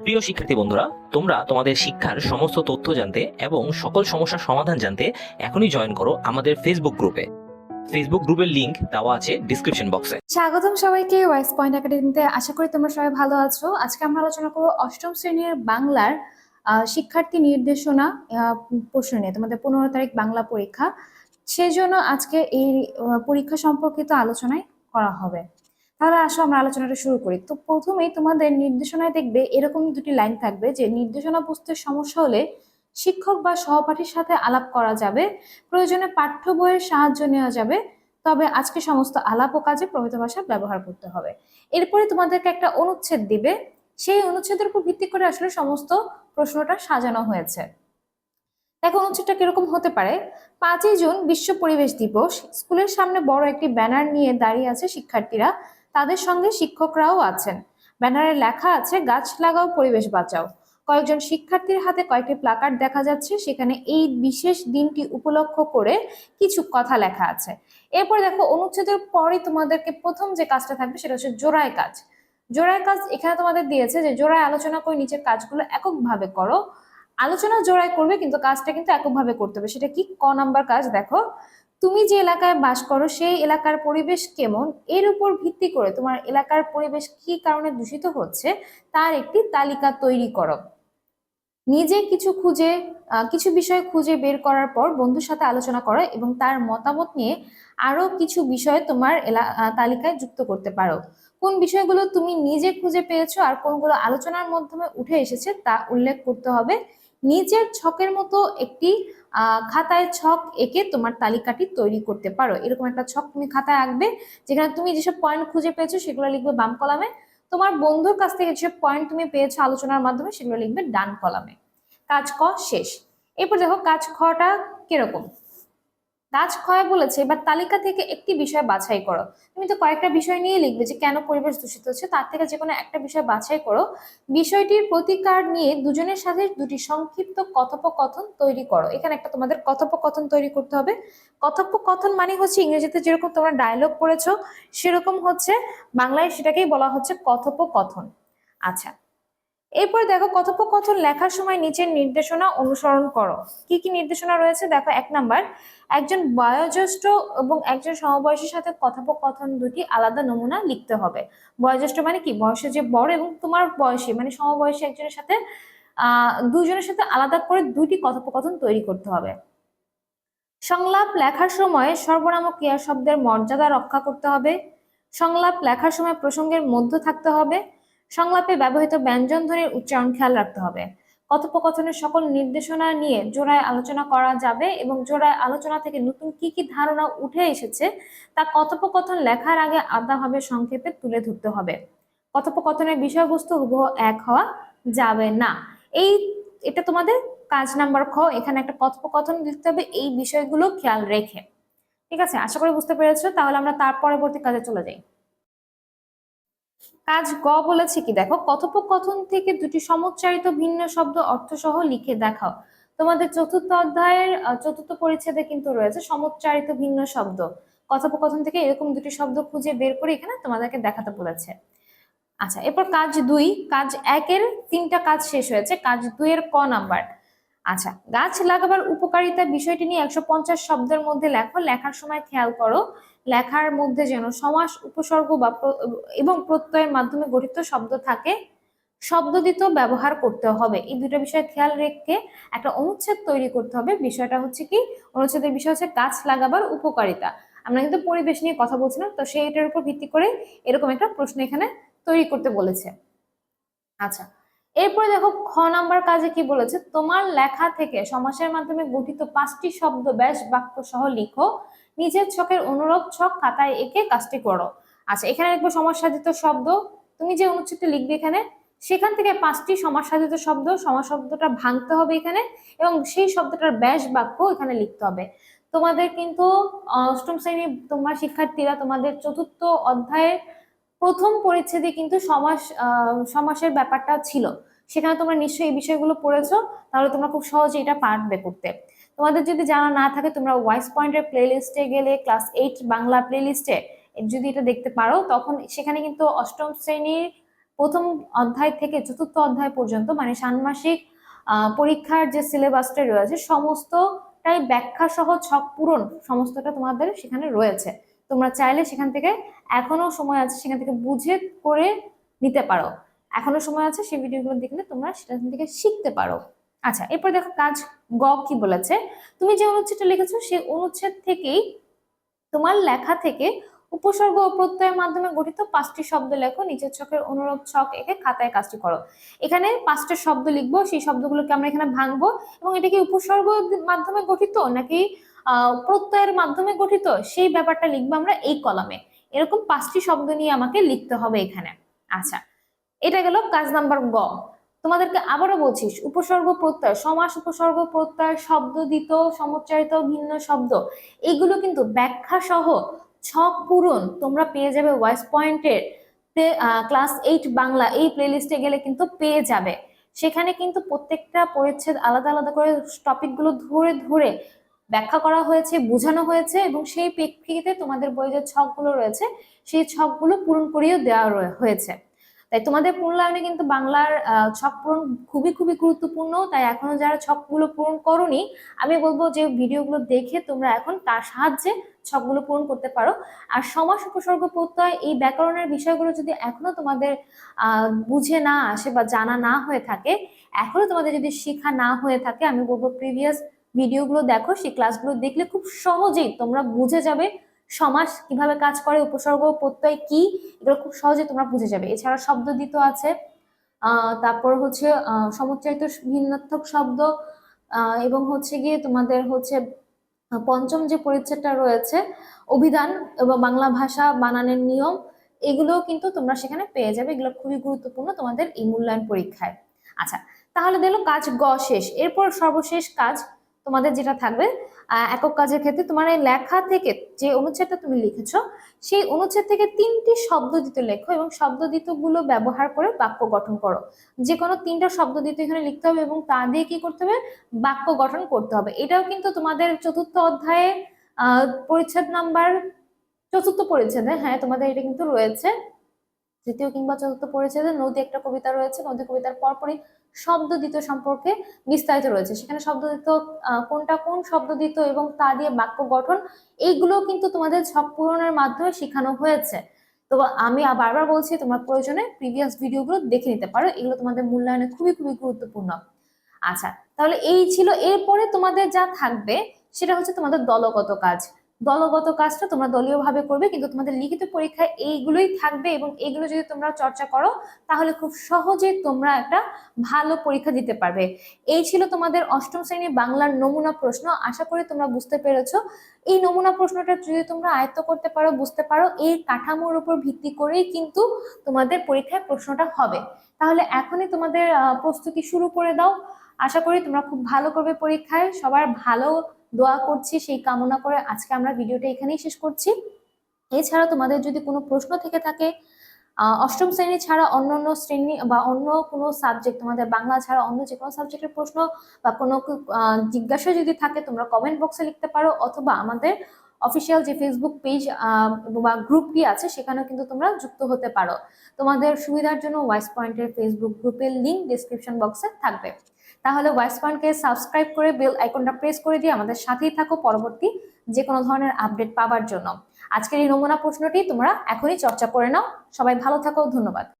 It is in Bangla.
প্রিয় শিক্ষার্থী বন্ধুরা, তোমরা তোমাদের শিক্ষার সমস্ত তথ্য জানতে এবং সকল সমস্যার সমাধান জানতে এখনই জয়েন করো আমাদের ফেসবুক গ্রুপে ফেসবুক গ্রুপের লিংক দেওয়া আছে ডিসক্রিপশন বক্সে স্বাগতম সবাইকে ওয়াইস পয়েন্ট একাডেমিতে আশা করি তোমরা সবাই ভালো আছো। আজকে আমরা আলোচনা করব অষ্টম শ্রেণির বাংলার শিক্ষার্থী নির্দেশনা প্রশ্ন নিয়ে, তোমাদের পনেরো তারিখ বাংলা পরীক্ষা। সেই জন্য আজকে এই পরীক্ষা সম্পর্কিত আলোচনায় করা হবে। তাহলে আসো, আমরা আলোচনাটা শুরু করি। তো প্রথমেই তোমাদের নির্দেশনায় দেখবে এরকম দুটি লাইন থাকবে যে নির্দেশনা বুঝতে সমস্যা হলে শিক্ষক বা সহপাঠীর সাথে আলাপ করা যাবে, প্রয়োজনে পাঠ্য বইয়ের সাহায্য নেওয়া যাবে, তবে আজকে সমস্ত আলাপ ও কাজে প্রমিত ভাষা ব্যবহার করতে হবে। এরপরে তোমাদেরকে একটা অনুচ্ছেদ দিবে, সেই অনুচ্ছেদের উপর ভিত্তি করে আসলে সমস্ত প্রশ্নটা সাজানো হয়েছে। দেখো, অনুচ্ছেদটা কীরকম হতে পারে? পাঁচই জুন বিশ্ব পরিবেশ দিবস। স্কুলের সামনে বড় একটি ব্যানার নিয়ে দাঁড়িয়ে আছে শিক্ষার্থীরা। তাদের সঙ্গে শিক্ষকরাও আছেন। ব্যানারে লেখা আছে, গাছ লাগাও, পরিবেশ বাঁচাও। কয়েকজন শিক্ষার্থীর হাতে কয়েকটি প্লাকার্ড দেখা যাচ্ছে, সেখানে এই বিশেষ দিনটি উপলক্ষ করে কিছু কথা লেখা আছে। এরপর দেখো, অনুচ্ছেদের পরে তোমাদেরকে প্রথম যে কাজটা থাকবে, সেটা হচ্ছে জোড়ায় কাজ। জোড়ায় কাজ এখানে তোমাদের দিয়েছে যে, জোড়ায় আলোচনা করে নিচের কাজগুলো এককভাবে করো। আলোচনা জোড়ায় করবে, কিন্তু কাজটা কিন্তু এককভাবে করতে হবে। সেটা কি? ক নাম্বার কাজ, দেখো। তুমি যে এলাকায় বাস করো, সেই এলাকার পরিবেশ কেমন? এর উপর ভিত্তি করে তোমার এলাকার পরিবেশ কি কারণে দূষিত হচ্ছে, তার একটি তালিকা তৈরি করো। নিজে কিছু খুঁজে কিছু বিষয় খুঁজে বের করার পর বন্ধুর সাথে আলোচনা করো এবং তার মতামত নিয়ে আরও কিছু বিষয় তোমার তালিকায় যুক্ত করতে পারো। কোন বিষয়গুলো তুমি নিজে খুঁজে পেয়েছ আর কোনগুলো আলোচনার মাধ্যমে উঠে এসেছে তা উল্লেখ করতে হবে। নিজের ছকের মতো একটি খাতায় ছক এঁকে তোমার তালিকাটি তৈরি করতে পারো। এরকম একটা ছক তুমি খাতায় আঁকবে, যেখানে তুমি যেসব পয়েন্ট খুঁজে পেয়েছ সেগুলো লিখবে বাম কলামে। তোমার বন্ধুর কাছ থেকে যেসব পয়েন্ট তুমি পেয়েছ আলোচনার মাধ্যমে সেগুলো লিখবে ডান কলামে। কাজ ক শেষ। এরপর দেখো কাজ খটা কীরকম? কাজ ক্ষয় বলেছে, এবার তালিকা থেকে একটি বিষয় বাছাই করো। তুমি তো কয়েকটা বিষয় নিয়ে লিখবে যে কেন পরিবেশ দূষিত হচ্ছে, তার থেকে যে কোনো একটা বিষয় বাছাই করো। বিষয়টির প্রতিকার নিয়ে দুজনের সাথে দুটি সংক্ষিপ্ত কথোপকথন তৈরি করো। এখানে একটা তোমাদের কথোপকথন তৈরি করতে হবে। কথোপকথন মানে হচ্ছে ইংরেজিতে যেরকম তোমরা ডায়লগ পড়েছো, সেরকম হচ্ছে বাংলায় সেটাকেই বলা হচ্ছে কথোপকথন। আচ্ছা এরপর দেখো কথোপকথন লেখার সময় নিচের নির্দেশনা অনুসরণ করো। কি কি নির্দেশনা রয়েছে? দেখো এক নাম্বার, একজন বয়োজ্যেষ্ঠ এবং একজন সমবয়সীর সাথে কথোপকথন দুটি আলাদা নমুনা লিখতে হবে। বয়োজ্যেষ্ঠ মানে কি? বয়সে যে বড় এবং তোমার বয়সী মানে সমবয়সী একজনের সাথে দুজনের সাথে আলাদা করে দুটি কথোপকথন তৈরি করতে হবে। সংলাপ লেখার সময় সর্বনাম ও ক্রিয়া শব্দের মর্যাদা রক্ষা করতে হবে। সংলাপ লেখার সময় প্রসঙ্গের মধ্য থাকতে হবে। সংলাপে ব্যবহৃত ব্যঞ্জন ধ্বনির উচ্চারণ খেয়াল রাখতে হবে। কথোপকথনের সকল নির্দেশনা নিয়ে জোড়ায় আলোচনা করা যাবে এবং জোড়ায় আলোচনা থেকে নতুন কি কি ধারণা উঠে এসেছে তা কথোপকথন লেখার আগে আলাদাভাবে সংক্ষেপে তুলে ধরতে হবে। কথোপকথনের বিষয়বস্তু হুবহু এক হওয়া যাবে না। এই এটা তোমাদের কাজ নাম্বার খ, এখানে একটা কথোপকথন লিখতে হবে, এই বিষয়গুলো খেয়াল রেখে। ঠিক আছে? আশা করি বুঝতে পেরেছ। তাহলে আমরা তার পরবর্তী কাজে চলে যাই। কাজ গ বলেছে কি? দেখো, কথোপকথন থেকে দুটি সমুচ্চারিত ভিন্ন শব্দ অর্থসহ লিখে দেখাও। তোমাদের চতুর্থ অধ্যায়ের চতুর্থ পরিচ্ছেদে কিন্তু রয়েছে সমুচ্চারিত ভিন্ন শব্দ। কথোপকথন থেকে এরকম দুটি শব্দ খুঁজে বের করে এখানে তোমাদেরকে দেখাতে বলেছে। আচ্ছা এরপর কাজ দুই। কাজ একের তিনটা কাজ শেষ হয়েছে। কাজ দুইয়ের ক নাম্বার। আচ্ছা গাছ লাগাবার উপকারিতা বিষয়টি নিয়ে একশো পঞ্চাশ শব্দের মধ্যে লেখো। লেখার সময় খেয়াল করো, লেখার মধ্যে যেন সমাস, উপসর্গ বা এবং প্রত্যয়ের মাধ্যমে গঠিত শব্দ থাকে। শব্দ দিতেও ব্যবহার করতে হবে। এই দুটো বিষয় খেয়াল রেখে একটা অনুচ্ছেদ তৈরি করতে হবে। বিষয়টা হচ্ছে কি? অনুচ্ছেদের বিষয় হচ্ছে গাছ লাগাবার উপকারিতা। আমরা কিন্তু পরিবেশ নিয়ে কথা বলছিলাম, তো সেইটার উপর ভিত্তি করে এরকম একটা প্রশ্ন এখানে তৈরি করতে বলেছে। আচ্ছা এরপরে দেখো খ নাম্বার কাজে কি বলেছে? তোমার লেখা থেকে সমাসের মাধ্যমে গঠিত পাঁচটি শব্দ, ব্যাস, বাক্য সহ লিখো। নিজের ছকের অনুরোধ ছক খাতায় এঁকে কাজটি করো। আচ্ছা এখানে লিখব সমাজ সাধিত শব্দ। তুমি যে অনুচ্ছেদটি লিখবে এখানে, সেখান থেকে পাঁচটি সমাজ সাধিত শব্দ সমাজ শব্দটা ভাঙতে হবে এখানে এবং সেই শব্দটার ব্যাস বাক্য এখানে লিখতে হবে। তোমাদের কিন্তু, অষ্টম শ্রেণি তোমার শিক্ষার্থীরা তোমাদের চতুর্থ অধ্যায়ের প্রথম পরিচ্ছেদে কিন্তু সমাস সমাসের ব্যাপারটা ছিল। সেখানে তোমরা নিশ্চয়ই এই বিষয়গুলো পড়েছো, তাহলে তোমরা খুব সহজে এটা পারবে করতে। তোমাদের যদি জানা না থাকে, তোমরা ওয়াইস পয়েন্টের প্লে লিস্টে গেলে ক্লাস এইট বাংলা প্লেলিস্টে যদি এটা দেখতে পারো, তখন সেখানে কিন্তু অষ্টম শ্রেণির প্রথম অধ্যায় থেকে চতুর্থ অধ্যায় পর্যন্ত মানে ষান্মাসিক পরীক্ষার যে সিলেবাসটা রয়েছে, সমস্তটাই ব্যাখ্যা সহ ছক পূরণ, সমস্তটা তোমাদের সেখানে রয়েছে। তোমরা চাইলে সেখান থেকে এখনও সময় আছে সেখান থেকে বুঝে করে নিতে পারো। এখনও সময় আছে সেই ভিডিওগুলো দেখলে তোমরা সেখান থেকে শিখতে পারো। আচ্ছা এরপর দেখো কাজ গ কি বলেছে? তুমি যে অনুচ্ছেদটা লিখেছো সেই অনুচ্ছেদ থেকেই তোমার লেখা থেকে উপসর্গ ও প্রত্যয়ের মাধ্যমে গঠিত পাঁচটি শব্দ লেখো। নিচের ছকের অনুরূপ ছক এঁকে খাতায় কাজটি করো। এখানে পাঁচটা শব্দ লিখব, সেই শব্দগুলোকে আমরা এখানে ভাঙবো। এবং এটা কি উপসর্গ মাধ্যমে গঠিত নাকি প্রত্যয়ের মাধ্যমে গঠিত, সেই ব্যাপারটা লিখব আমরা এই কলামে। এরকম পাঁচটি শব্দ নিয়ে আমাকে লিখতে হবে এখানে। আচ্ছা এটা গেল কাজ নাম্বার গ। তোমাদেরকে আবারও বলছিস উপসর্গ প্রত্যয়, সমাস উপসর্গ প্রত্যয় শব্দ দিত সমুচ্চারিত, ভিন্ন শব্দ, এগুলো কিন্তু ব্যাখ্যা সহ ছক পূরণ তোমরা পেয়ে যাবে ভয়েস পয়েন্টের ক্লাস এইট বাংলা এই প্লেলিস্টে গেলে কিন্তু পেয়ে যাবে। সেখানে কিন্তু প্রত্যেকটা পরিচ্ছেদ আলাদা আলাদা করে টপিকগুলো ধরে ধরে ব্যাখ্যা করা হয়েছে, বোঝানো হয়েছে এবং সেই প্রেক্ষিতে তোমাদের বই যে ছকগুলো রয়েছে, সেই ছকগুলো পূরণ করিয়েও দেওয়া হয়েছে। তাই তোমাদের মূল্যায়নে কিন্তু বাংলার ছক পূরণ খুবই খুবই গুরুত্বপূর্ণ। তাই এখনও যারা ছকগুলো পূরণ করনি, আমি বলব যে ভিডিওগুলো দেখে তোমরা এখন তার সাহায্যে ছকগুলো পূরণ করতে পারো। আর সমাস উপসর্গ প্রত্যয় এই ব্যাকরণের বিষয়গুলো যদি এখনও তোমাদের বুঝে না আসে বা জানা না হয়ে থাকে, এখনও তোমাদের যদি শেখা না হয়ে থাকে, আমি বলব প্রিভিয়াস ভিডিওগুলো দেখো, সেই ক্লাসগুলো দেখলে খুব সহজেই তোমরা বুঝে যাবে সমাস কীভাবে কাজ করে, উপসর্গ, প্রত্যয় কি, এগুলো খুব সহজে তোমরা বুঝে যাবে। এছাড়া শব্দ দিত আছে তারপর হচ্ছে সমুচ্চারিত ভিন্নাত্মক শব্দ এবং হচ্ছে গিয়ে তোমাদের হচ্ছে পঞ্চম যে পরিচ্ছেদটা রয়েছে, অভিধান এবং বাংলা ভাষা বানানের নিয়ম, এগুলোও কিন্তু তোমরা সেখানে পেয়ে যাবে। এগুলো খুবই গুরুত্বপূর্ণ তোমাদের এই মূল্যায়ন পরীক্ষায়। আচ্ছা তাহলে দিল কাজ গ শেষ, এরপর সর্বশেষ কাজ তোমাদের যেটা থাকবে একক কাজের ক্ষেত্রে তোমার এই লেখা থেকে যে অনুচ্ছেদটা তুমি লিখেছো, সেই অনুচ্ছেদ থেকে তিনটি শব্দ দিতে লেখো এবং শব্দগুলো ব্যবহার করে বাক্য গঠন করো। যে কোনো তিনটা শব্দ দিতে এখানে লিখতে হবে এবং তা দিয়ে কি করতে হবে? বাক্য গঠন করতে হবে। এটাও কিন্তু তোমাদের চতুর্থ অধ্যায়ে পরিচ্ছেদ নাম্বার, চতুর্থ পরিচ্ছেদে হ্যাঁ তোমাদের এটা কিন্তু রয়েছে। তৃতীয় কিংবা চতুর্থ পরিচ্ছেদে নদী একটা কবিতা রয়েছে, নদী কবিতার পরপরই শব্দ দিত সম্পর্কে বিস্তারিত রয়েছে। সেখানে শব্দ দিত কোনটা কোন শব্দ দিত এবং তা দিয়ে বাক্য গঠন, এইগুলো কিন্তু তোমাদের ছক পূরণের মাধ্যমে শেখানো হয়েছে। তো আমি বারবার বলছি, তোমার প্রয়োজনে প্রিভিয়াস ভিডিওগুলো দেখে নিতে পারো। এগুলো তোমাদের মূল্যায়নে খুবই খুবই গুরুত্বপূর্ণ। আচ্ছা তাহলে এই ছিল, এরপরে তোমাদের যা থাকবে, সেটা হচ্ছে তোমাদের দলগত কাজ। দলগত কাজটা তোমরা দলীয়ভাবে করবে, কিন্তু তোমাদের লিখিত পরীক্ষায় এইগুলোই থাকবে এবং এগুলো যদি তোমরা চর্চা করো, তাহলে খুব সহজে তোমরা একটা ভালো পরীক্ষা দিতে পারবে। এই ছিল তোমাদের অষ্টম শ্রেণির বাংলার নমুনা প্রশ্ন। আশা করি তোমরা বুঝতে পেরেছ। এই নমুনা প্রশ্নটা যদি তোমরা আয়ত্ত করতে পারো, বুঝতে পারো এই কাঠামোর উপর ভিত্তি করেই কিন্তু তোমাদের পরীক্ষায় প্রশ্নটা হবে। তাহলে এখনই তোমাদের প্রস্তুতি শুরু করে দাও। আশা করি তোমরা খুব ভালো করবে পরীক্ষায়। সবার ভালো দোয়া করছি, সেই কামনা করে আজকে আমরা ভিডিওটা এখানেই শেষ করছি। এছাড়া তোমাদের যদি কোনো প্রশ্ন থেকে থাকে অষ্টম শ্রেণি ছাড়া অন্য অন্য শ্রেণি বা অন্য কোনো সাবজেক্ট তোমাদের বাংলা ছাড়া অন্য যে কোনো সাবজেক্টের প্রশ্ন বা কোনো জিজ্ঞাসা যদি থাকে, তোমরা কমেন্ট বক্সে লিখতে পারো অথবা আমাদের অফিসিয়াল যে ফেসবুক পেজ বা গ্রুপটি আছে, সেখানেও কিন্তু তোমরা যুক্ত হতে পারো। তোমাদের সুবিধার জন্য ওয়াইস পয়েন্টের ফেসবুক গ্রুপের লিংক ডিসক্রিপশন বক্সে থাকবে। তাহলে ওয়াইস পয়েন্টকে সাবস্ক্রাইব করে বেল আইকনটা প্রেস করে দিয়ে আমাদের সাথেই থাকো পরবর্তী যে কোনো ধরনের আপডেট পাওয়ার জন্য। আজকের এই নমুনা প্রশ্নটি তোমরা এখনই চর্চা করে নাও। সবাই ভালো থাকো, ধন্যবাদ।